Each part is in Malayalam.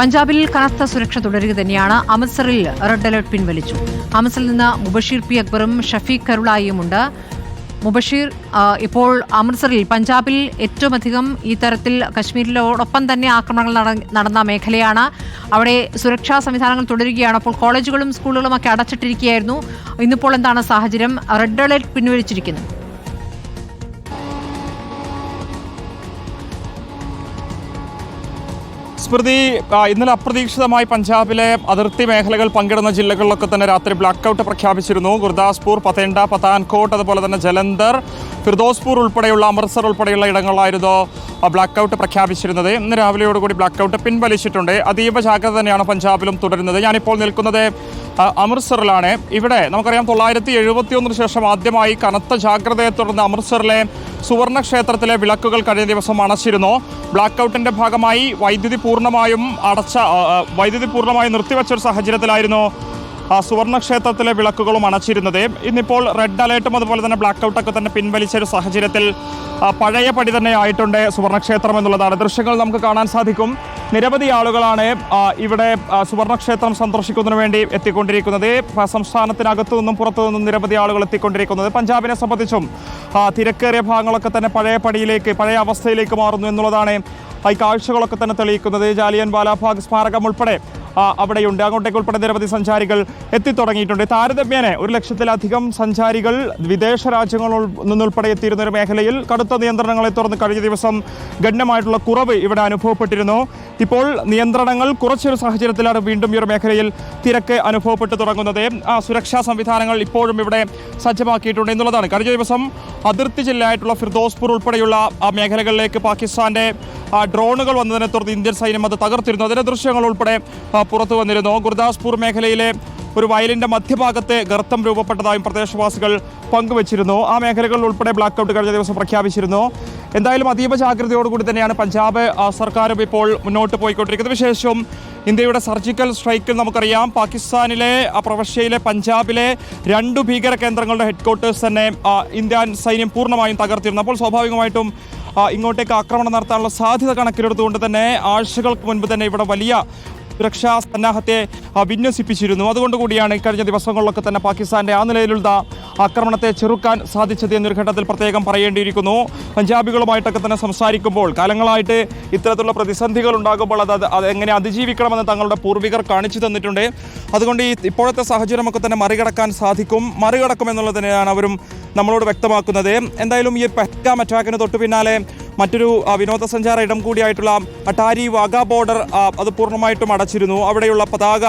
പഞ്ചാബിൽ കനത്ത സുരക്ഷ തുടരുക തന്നെയാണ് അമൃത്സറിൽ റെഡ് അലർട്ട് പിൻവലിച്ചു. അമൃത്സറിൽ നിന്ന് മുബഷീർ പി അക്ബറും ഷഫീഖ് കരുളായിയുമുണ്ട്. മുബഷീർ ഇപ്പോൾ അമൃത്സറിൽ പഞ്ചാബിൽ ഏറ്റവും അധികം ഈ തരത്തിൽ കശ്മീരിലോടൊപ്പം തന്നെ ആക്രമണങ്ങൾ നടന്ന മേഖലയാണ്. അവിടെ സുരക്ഷാ സംവിധാനങ്ങൾ തുടരുകയാണ്. അപ്പോൾ കോളേജുകളും സ്കൂളുകളും ഒക്കെ അടച്ചിട്ടിരിക്കുകയായിരുന്നു. ഇന്നിപ്പോൾ എന്താണ് സാഹചര്യം? Red alert പിൻവലിച്ചിരിക്കുന്നു. സ്മൃതി ഇന്നലെ അപ്രതീക്ഷിതമായി പഞ്ചാബിലെ അതിർത്തി മേഖലകൾ പങ്കിടുന്ന ജില്ലകളിലൊക്കെ തന്നെ രാത്രി ബ്ലാക്ക് ഔട്ട് പ്രഖ്യാപിച്ചിരുന്നു. ഗുർദാസ്പൂർ പത്തേണ്ട പത്താൻകോട്ട് അതുപോലെ തന്നെ ജലന്ധർ ഫിർദോസ്പൂർ ഉൾപ്പെടെയുള്ള അമൃത്സർ ഉൾപ്പെടെയുള്ള ഇടങ്ങളിലായിരുന്നു ബ്ലാക്ക് ഔട്ട് പ്രഖ്യാപിച്ചിരുന്നത്. ഇന്ന് രാവിലെയോടുകൂടി ബ്ലാക്ക് ഔട്ട് പിൻവലിച്ചിട്ടുണ്ട്. അതീവ ജാഗ്രത തന്നെയാണ് പഞ്ചാബിലും തുടരുന്നത്. ഞാനിപ്പോൾ നിൽക്കുന്നത് അമൃത്സറിലാണ്. ഇവിടെ നമുക്കറിയാം തൊള്ളായിരത്തി എഴുപത്തിയൊന്നിന് ശേഷം ആദ്യമായി കനത്ത ജാഗ്രതയെ തുടർന്ന് അമൃത്സറിലെ സുവർണ ക്ഷേത്രത്തിലെ വിളക്കുകൾ കഴിഞ്ഞ ദിവസം അണച്ചിരുന്നു. ബ്ലാക്ക് ഔട്ടിന്റെ ഭാഗമായി വൈദ്യുതി പൂർണമായും അടച്ച വൈദ്യുതി പൂർണമായും നിർത്തിവെച്ച ഒരു സാഹചര്യത്തിലായിരുന്നു സുവർണക്ഷേത്രത്തിലെ വിളക്കുകളും അണച്ചിരുന്നത്. ഇന്നിപ്പോൾ റെഡ് അലേർട്ടും അതുപോലെ തന്നെ ബ്ലാക്ക് ഔട്ടൊക്കെ തന്നെ പിൻവലിച്ച ഒരു സാഹചര്യത്തിൽ പഴയ പടി തന്നെ ആയിട്ടുണ്ട് സുവർണക്ഷേത്രം എന്നുള്ളതാണ്. ദൃശ്യങ്ങൾ നമുക്ക് കാണാൻ സാധിക്കും. നിരവധി ആളുകളാണ് ഇവിടെ സുവർണക്ഷേത്രം സന്ദർശിക്കുന്നതിന് വേണ്ടി എത്തിക്കൊണ്ടിരിക്കുന്നത്. സംസ്ഥാനത്തിനകത്തു നിന്നും പുറത്തു നിന്നും നിരവധി ആളുകൾ എത്തിക്കൊണ്ടിരിക്കുന്നത്. പഞ്ചാബിനെ സംബന്ധിച്ചും തിരക്കേറിയ ഭാഗങ്ങളൊക്കെ തന്നെ പഴയ പടിയിലേക്ക് പഴയ അവസ്ഥയിലേക്ക് മാറുന്നു എന്നുള്ളതാണ് കാഴ്ചകളൊക്കെ തന്നെ തെളിയിക്കുന്നത്. ജാലിയൻ വാലാബാഗ് സ്മാരകം ഉൾപ്പെടെ അവിടെയുണ്ട്. അങ്ങോട്ടേക്ക് ഉൾപ്പെടെ നിരവധി സഞ്ചാരികൾ എത്തിത്തുടങ്ങിയിട്ടുണ്ട്. താരതമ്യേന ഒരു ലക്ഷത്തിലധികം സഞ്ചാരികൾ വിദേശ രാജ്യങ്ങളിൽ നിന്നുൾപ്പെടെ എത്തിയിരുന്ന ഒരു മേഖലയിൽ കടുത്ത നിയന്ത്രണങ്ങളെ തുടർന്ന് കഴിഞ്ഞ ദിവസം ഗണ്യമായിട്ടുള്ള കുറവ് ഇവിടെ അനുഭവപ്പെട്ടിരുന്നു. ഇപ്പോൾ നിയന്ത്രണങ്ങൾ കുറച്ചൊരു സാഹചര്യത്തിലാണ് വീണ്ടും ഈ ഒരു മേഖലയിൽ തിരക്ക് അനുഭവപ്പെട്ടു തുടങ്ങുന്നത്. ആ സുരക്ഷാ സംവിധാനങ്ങൾ ഇപ്പോഴും ഇവിടെ സജ്ജമാക്കിയിട്ടുണ്ട് എന്നുള്ളതാണ്. കഴിഞ്ഞ ദിവസം അതിർത്തി ജില്ലയായിട്ടുള്ള ഫിർദോസ്പൂർ ഉൾപ്പെടെയുള്ള ആ മേഖലകളിലേക്ക് പാകിസ്ഥാന്റെ ഡ്രോണുകൾ വന്നതിനെ തുടർന്ന് ഇന്ത്യൻ സൈന്യം അത് തകർത്തിരുന്നു. അതിന്റെ ദൃശ്യങ്ങൾ ഉൾപ്പെടെ പുറത്തു വന്നിരുന്നു. ഗുർദാസ്പൂർ മേഖലയിലെ ഒരു വയലിന്റെ മധ്യഭാഗത്തെ ഗർത്തം രൂപപ്പെട്ടതായും പ്രദേശവാസികൾ പങ്കുവച്ചിരുന്നു. ആ മേഖലകളിൽ ഉൾപ്പെടെ ബ്ലാക്ക് ഔട്ട് കഴിഞ്ഞ ദിവസം പ്രഖ്യാപിച്ചിരുന്നു. എന്തായാലും അതീവ ജാഗ്രതയോടുകൂടി തന്നെയാണ് പഞ്ചാബ് സർക്കാരും ഇപ്പോൾ മുന്നോട്ട് പോയിക്കൊണ്ടിരിക്കുന്നത്. വിശേഷം ഇന്ത്യയുടെ സർജിക്കൽ സ്ട്രൈക്കിൽ നമുക്കറിയാം പാകിസ്ഥാനിലെ പ്രവശ്യയിലെ പഞ്ചാബിലെ രണ്ടു ഭീകര കേന്ദ്രങ്ങളുടെ ഹെഡ്ക്വാർട്ടേഴ്സ് തന്നെ ഇന്ത്യൻ സൈന്യം പൂർണമായും തകർത്തിരുന്നു. അപ്പോൾ സ്വാഭാവികമായിട്ടും ഇങ്ങോട്ടേക്ക് ആക്രമണം നടത്താനുള്ള സാധ്യത കണക്കിലെടുത്തുകൊണ്ട് തന്നെ ആഴ്ചകൾക്ക് മുൻപ് തന്നെ ഇവിടെ വലിയ സുരക്ഷാ സന്നാഹത്തെ വിന്യസിപ്പിച്ചിരുന്നു. അതുകൊണ്ട് കൂടിയാണ് ഇക്കഴിഞ്ഞ ദിവസങ്ങളിലൊക്കെ തന്നെ പാകിസ്ഥാന്റെ ആ നിലയിലുള്ള ആക്രമണത്തെ ചെറുക്കാൻ സാധിച്ചത് എന്നൊരു ഘട്ടത്തിൽ പ്രത്യേകം പറയേണ്ടിയിരിക്കുന്നു. പഞ്ചാബികളുമായിട്ടൊക്കെ തന്നെ സംസാരിക്കുമ്പോൾ കാലങ്ങളായിട്ട് ഇത്തരത്തിലുള്ള പ്രതിസന്ധികൾ ഉണ്ടാകുമ്പോൾ അത് അത് എങ്ങനെ അതിജീവിക്കണമെന്ന് തങ്ങളുടെ പൂർവികർ കാണിച്ചു തന്നിട്ടുണ്ട്. അതുകൊണ്ട് ഈ ഇപ്പോഴത്തെ സാഹചര്യമൊക്കെ തന്നെ മറികടക്കാൻ സാധിക്കും. മറികടക്കും മറികടക്കുമെന്നുള്ളത് തന്നെയാണ് അവരും നമ്മളോട് വ്യക്തമാക്കുന്നത്. എന്തായാലും ഈ പെഹ്ഗാം അറ്റാക്കിന് തൊട്ടു പിന്നാലെ മറ്റൊരു വിനോദസഞ്ചാര ഇടം കൂടിയായിട്ടുള്ള അട്ടാരി വാഗ ബോർഡർ അത് പൂർണമായിട്ടും അടച്ചിരുന്നു. അവിടെയുള്ള പതാക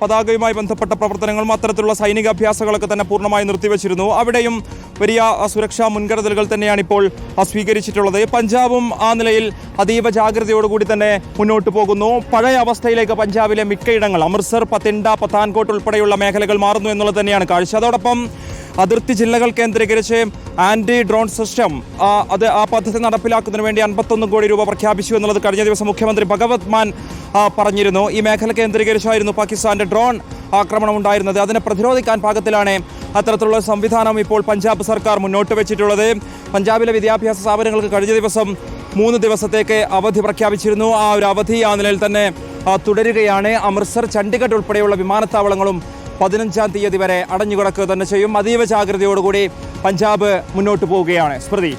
പതാകയുമായി ബന്ധപ്പെട്ട പ്രവർത്തനങ്ങളും അത്തരത്തിലുള്ള സൈനിക അഭ്യാസങ്ങളൊക്കെ തന്നെ പൂർണമായി നിർത്തിവെച്ചിരുന്നു. അവിടെയും വലിയ സുരക്ഷാ മുൻകരുതലുകൾ തന്നെയാണ് ഇപ്പോൾ സ്വീകരിച്ചിട്ടുള്ളത്. പഞ്ചാബും ആ നിലയിൽ അതീവ ജാഗ്രതയോടുകൂടി തന്നെ മുന്നോട്ട് പോകുന്നു. പഴയ അവസ്ഥയിലേക്ക് പഞ്ചാബിലെ മിക്കയിടങ്ങൾ അമൃത്സർ പത്തിൻഡ പത്താൻകോട്ട് ഉൾപ്പെടെയുള്ള മേഖലകൾ മാറുന്നു എന്നുള്ളത് തന്നെയാണ് കാഴ്ച. അതോടൊപ്പം അതിർത്തി ജില്ലകൾ കേന്ദ്രീകരിച്ച് ആന്റി ഡ്രോൺ സിസ്റ്റം അത് ആ പദ്ധതി നടപ്പിലാക്കുന്നതിന് വേണ്ടി അൻപത്തൊന്ന് കോടി രൂപ പ്രഖ്യാപിച്ചു എന്നുള്ളത് കഴിഞ്ഞ ദിവസം മുഖ്യമന്ത്രി ഭഗവത് മാൻ പറഞ്ഞിരുന്നു. ഈ മേഖല കേന്ദ്രീകരിച്ചായിരുന്നു പാകിസ്ഥാന്റെ ഡ്രോൺ ആക്രമണം ഉണ്ടായിരുന്നത്. അതിനെ പ്രതിരോധിക്കാൻ പാകത്തിലാണ് അത്തരത്തിലുള്ള സംവിധാനം ഇപ്പോൾ പഞ്ചാബ് സർക്കാർ മുന്നോട്ട് വെച്ചിട്ടുള്ളത്. പഞ്ചാബിലെ വിദ്യാഭ്യാസ സ്ഥാപനങ്ങൾക്ക് കഴിഞ്ഞ ദിവസം മൂന്ന് ദിവസത്തേക്ക് അവധി പ്രഖ്യാപിച്ചിരുന്നു. ആ ഒരു അവധി ആ നിലയിൽ തന്നെ തുടരുകയാണ്. അമൃത്സർ ചണ്ഡിഗഡ് ഉൾപ്പെടെയുള്ള വിമാനത്താവളങ്ങളും പതിനഞ്ചാം തീയതി വരെ അടഞ്ഞുകിടക്കുക തന്നെ ചെയ്യും. അതീവ ജാഗ്രതയോടുകൂടി പഞ്ചാബ് മുന്നോട്ട് പോവുകയാണ്. സ്മൃതി.